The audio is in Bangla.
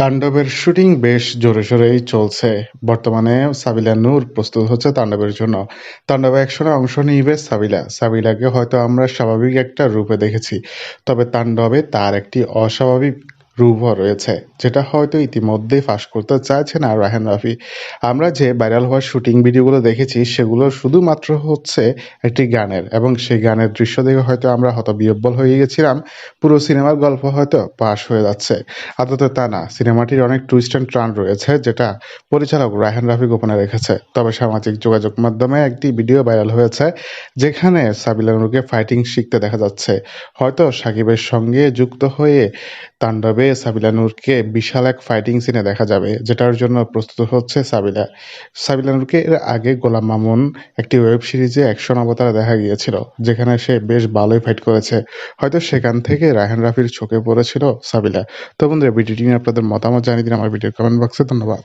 তাণ্ডবের শুটিং বেশ জোরে সোরেই চলছে। বর্তমানে সাবিলা নূর প্রস্তুত হচ্ছে তাণ্ডবের জন্য। তাণ্ডবে একসঙ্গে অংশ নিবে সাবিলা। সাবিলাকে হয়তো আমরা স্বাভাবিক একটা রূপে দেখেছি, তবে তাণ্ডবে তার একটি অস্বাভাবিক রূপও রয়েছে, যেটা হয়তো ইতিমধ্যেই ফাঁস করতে চাইছে না রাহেন রাফি। আমরা যে ভাইরাল হওয়ার শুটিং ভিডিওগুলো দেখেছি, সেগুলো শুধুমাত্র হচ্ছে একটি গানের এবং সেই গানের দৃশ্য দেখে হয়তো আমরা হতবিহ্বল হয়ে গেছিলাম। পুরো সিনেমার গল্প হয়তো পাশ হয়ে যাচ্ছে। আদতে তা না, সিনেমাটির অনেক টুইস্ট অ্যান্ড টার্ন রয়েছে, যেটা পরিচালক রায়হান রাফি গোপনে রেখেছে। তবে সামাজিক যোগাযোগ মাধ্যমে একটি ভিডিও ভাইরাল হয়েছে, যেখানে সাবিলা নূরকে ফাইটিং শিখতে দেখা যাচ্ছে। হয়তো সাকিবের সঙ্গে যুক্ত হয়ে তাণ্ডবে সাবিলা নূরকে বিশাল এক ফাইটিং সিনে দেখা যাবে, যেটার জন্য প্রস্তুত হচ্ছে সাবিলা। সাবিলা নূরকে এর আগে গোলাম মামুন একটি ওয়েব সিরিজে অ্যাকশন অবতারে দেখা গিয়েছিল, যেখানে সে বেশ ভালোই ফাইট করেছে। হয়তো সেখান থেকে রায়হান রাফির চোখে পড়েছিল সাবিলা। তো বন্ধুরা, ভিডিওটি নিয়ে আপনাদের মতামত জানিয়ে দিন আমার ভিডিও কমেন্ট বক্সে ধন্যবাদ।